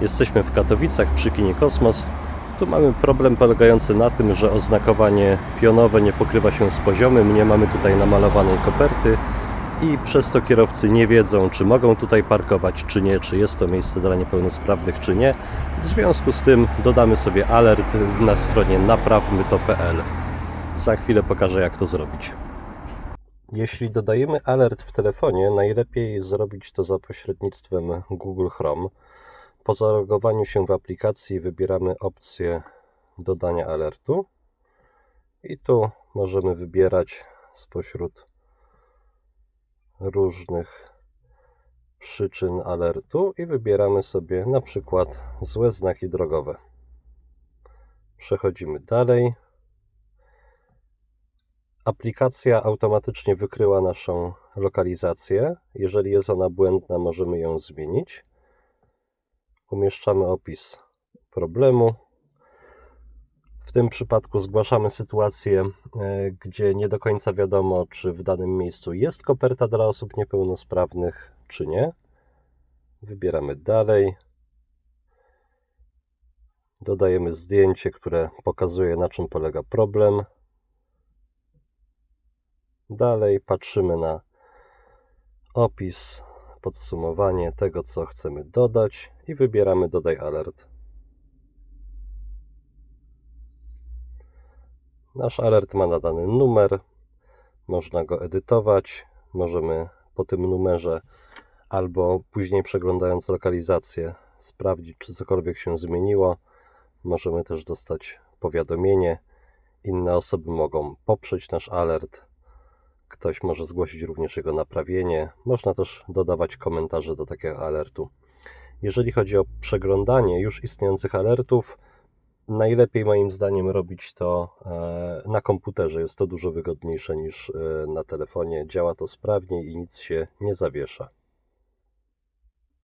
Jesteśmy w Katowicach przy kinie Kosmos. Tu mamy problem polegający na tym, że oznakowanie pionowe nie pokrywa się z poziomem. Nie mamy tutaj namalowanej koperty i przez to kierowcy nie wiedzą, czy mogą tutaj parkować, czy nie, czy jest to miejsce dla niepełnosprawnych, czy nie. W związku z tym dodamy sobie alert na stronie naprawmy.to.pl. Za chwilę pokażę, jak to zrobić. Jeśli dodajemy alert w telefonie, najlepiej zrobić to za pośrednictwem Google Chrome. Po zalogowaniu się w aplikacji wybieramy opcję dodania alertu i tu możemy wybierać spośród różnych przyczyn alertu i wybieramy sobie na przykład złe znaki drogowe. Przechodzimy dalej. Aplikacja automatycznie wykryła naszą lokalizację. Jeżeli jest ona błędna, możemy ją zmienić. Umieszczamy opis problemu. W tym przypadku zgłaszamy sytuację, e, gdzie nie do końca wiadomo, czy w danym miejscu jest koperta dla osób niepełnosprawnych, czy nie. Wybieramy dalej. Dodajemy zdjęcie, które pokazuje, na czym polega problem. Dalej patrzymy na opis, podsumowanie tego, co chcemy dodać i wybieramy Dodaj alert. Nasz alert ma nadany numer, można go edytować, możemy po tym numerze albo później przeglądając lokalizację sprawdzić, czy cokolwiek się zmieniło. Możemy też dostać powiadomienie. Inne osoby mogą poprzeć nasz alert. Ktoś może zgłosić również jego naprawienie. Można też dodawać komentarze do takiego alertu. Jeżeli chodzi o przeglądanie już istniejących alertów, najlepiej moim zdaniem robić to e, na komputerze. Jest to dużo wygodniejsze niż e, na telefonie. Działa to sprawniej i nic się nie zawiesza.